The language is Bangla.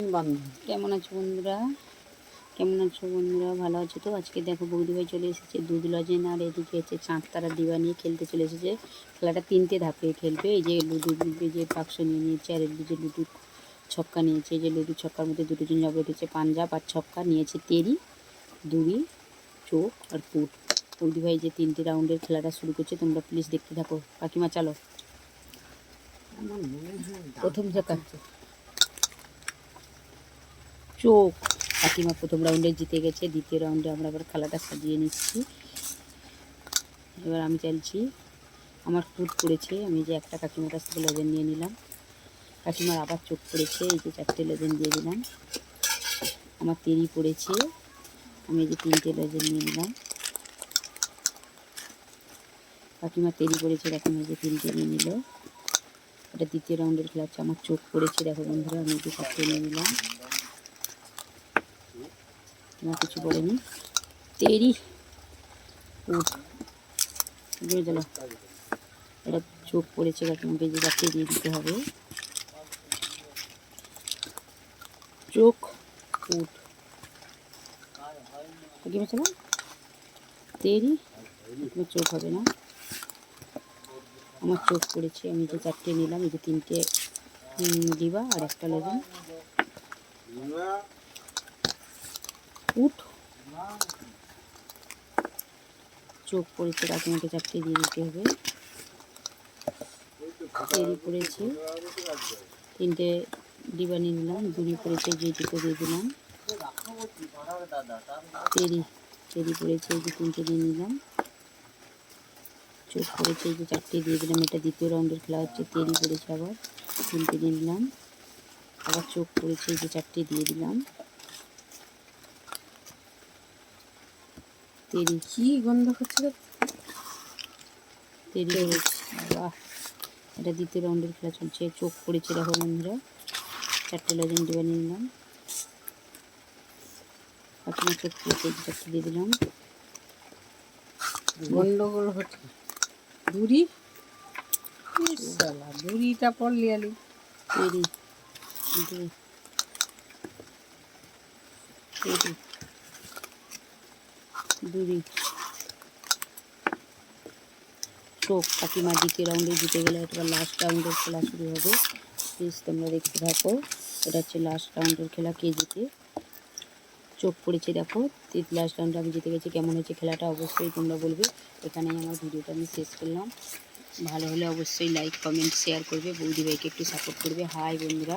কেমন আছো বন্ধুরা? কেমন আছো বন্ধুরা? ভালো আছো তো? আজকে দেখো বৌদিভাই চলে এসেছে দুধ লজেন, আর এদিকে হচ্ছে চাঁদ তারা দিবা নিয়ে খেলতে চলে এসেছে। খেলাটা তিনটে ধাপে খেলবে। এই যে লুডু যে বাক্স নিয়ে নিয়েছে, আর যে লুডু ছক্কা নিয়েছে যে লুডু ছক্কার মধ্যে দুটো জন যাবে উঠেছে পাঞ্জাব আর ছক্কা নিয়েছে তেরি দুড়ি চোখ আর পুট বৌদিভাই যে তিনটে রাউন্ডের খেলাটা শুরু করছে, তোমরা প্লিজ দেখতে থাকো। কাকিমা, চালো। প্রথম ছক্কা চোখ। কাকিমা প্রথম রাউন্ডে জিতে গেছে, দ্বিতীয় রাউন্ডে আমরা আবার খেলাটা সাজিয়ে নিচ্ছি। এবার আমি চাইছি, আমার ফুট পড়েছে, আমি যে একটা কাকিমার কাছ থেকে লেজেন নিয়ে নিলাম। কাকিমার আবার চোখ পড়েছে, এই যে চারটে লেজেন দিয়ে দিলাম। আমার তেরি পড়েছে, আমি এই যে তিনটে লেজেন নিয়ে নিলাম। কাকিমা তেরি পড়েছে, কাকিমা যে তিনটে নিয়ে নিল। এটা দ্বিতীয় রাউন্ডের খেলা হচ্ছে, আমার চোখ পড়েছে, দেখো বন্ধুরা, আমি যে চারটে নিয়ে নিলাম। না কিছু বলেনি? তেরি। উঠ বুঝে এটা চোখ পড়েছে কাকিমাকে যে চারটে দিয়ে দিতে হবে। চোখ উঠ কাকিমা চলো তেরি? চোখ হবে না? আমার চোখ পড়েছে, আমি যে চারটে নিলাম, এই যে তিনটে দিবা আর একটা লেবেন উঠ। চোখ পড়েছে কাকিমাকে চারটে দিয়ে দিতে হবে। তেরি পড়েছে তিনটে ডিবা নিয়ে নিলাম। দুড়ি পড়েছে যে দুটো দিয়ে দিলাম। তেরি তেরি পড়েছে এই যে তিনটে দিয়ে নিলাম। চোখ পড়েছে এই যে চারটে দিয়ে দিলাম। এটা দ্বিতীয় রাউন্ডের খেলা হচ্ছে। তেরি পড়েছে আবার। তিনটে দিয়ে নিলাম। আবার চোখ পড়েছে এই যে চারটে দিয়ে দিলাম। তেরি কি গন্ধ দেরি হয়েছে। বাহ এটা দ্বিতীয় রাউন্ডের খেলা চলছে। চোখ পড়েছে দেখো বন্ধুরা। চারটে লজেন ডিবা নিয়ে নিলাম। কাকিমা চোখ পড়েছে চারটে দিয়ে দিলাম। গন্ডগোল হচ্ছে। সালা দূরিটা পড়লি আলি। তেরি তেরি। দুরি চোখ কাকিমা দ্বিতীয় রাউন্ডে জিতে গেলে, এবার লাস্ট রাউন্ডের খেলা শুরু হবে। প্লিজ তোমরা দেখতে থাকো, এটা হচ্ছে লাস্ট রাউন্ডের খেলা কে জিতে। চোখ পড়েছে দেখো লাস্ট রাউন্ডে আমি জিতে গেছি, কেমন হয়েছে খেলাটা অবশ্যই তোমরা বলবে। এখানেই আমার ভিডিওটা আমি শেষ করলাম। ভালো হলে অবশ্যই লাইক কমেন্ট শেয়ার করবে। বৌদি ভাইকে একটু সাপোর্ট করবে। হাই বন্ধুরা।